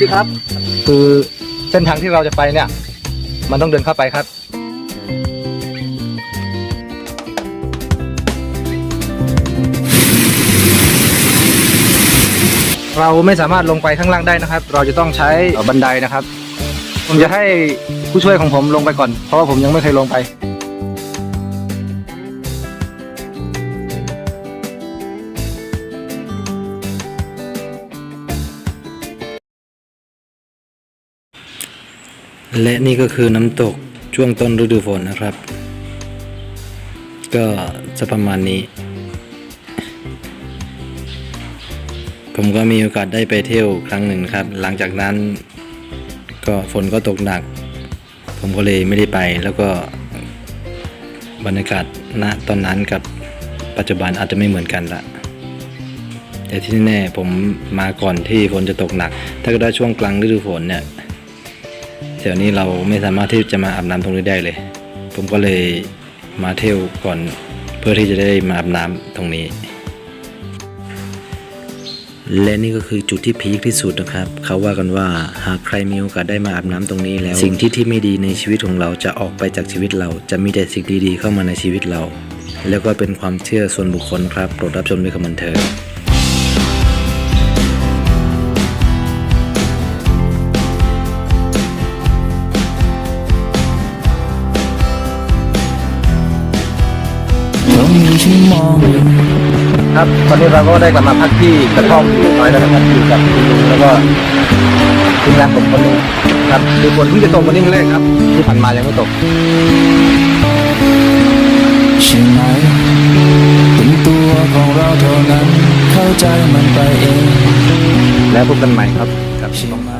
สิครับ คือเส้นทางที่เราจะไปเนี่ย มันต้องเดินเข้าไปครับ เราไม่สามารถลงไปข้างล่างได้นะครับ เราจะต้องใช้บันไดนะครับ ผมจะให้ผู้ช่วยของผมลงไปก่อน เพราะว่าผมยังไม่เคยลงไป และนี่ก็คือน้ำตกช่วงต้นฤดูฝนนะครับ ก็จะประมาณนี้ ผมก็มีโอกาสได้ไปเที่ยวครั้งหนึ่งครับ หลังจากนั้นก็ฝนก็ตกหนัก ผมก็เลยไม่ได้ไป แล้วก็บรรยากาศณตอนนั้นกับปัจจุบันอาจจะไม่เหมือนกันละแต่ที่แน่ๆผมมาก่อนที่ฝนจะตกหนัก ถ้าก็ได้ช่วงกลางฤดูฝนเนี่ย ถวนี้เราไม่สามารถที่จะมาอาบน้ำตรงนี้ได้เลย ผมก็เลยมาเที่ยวก่อนเพื่อที่จะได้มาอาบน้ำตรงนี้ และนี่ก็คือจุดที่พีคที่สุดนะครับ เขาว่ากันว่าหากใครมีโอกาสได้มาอาบน้ำตรงนี้แล้ว สิ่งที่ที่ไม่ดีในชีวิตของเราจะออกไปจากชีวิตเราจะมีแต่สิ่งดีๆเข้ามาในชีวิตเรา แล้วก็เป็นความเชื่อส่วนบุคคลครับโปรดรับชมด้วยคำบันเทิง ครับตอนนี้เราก็ได้กลับมาพักที่กระท่อมน้อยแล้วนะครับอยู่กับคุณลุงแล้วก็ทีมงานผมคนหนึงครับคือฝนเพิ่งจะตกวันนี้ครั้งแรกครับ ที่ผ่านมายังไม่ตกใช่ไหมเป็นตัวของเราเท่านั้น เข้าใจมันไปเอง แล้วพบกันใหม่ครับกับใช่ไหม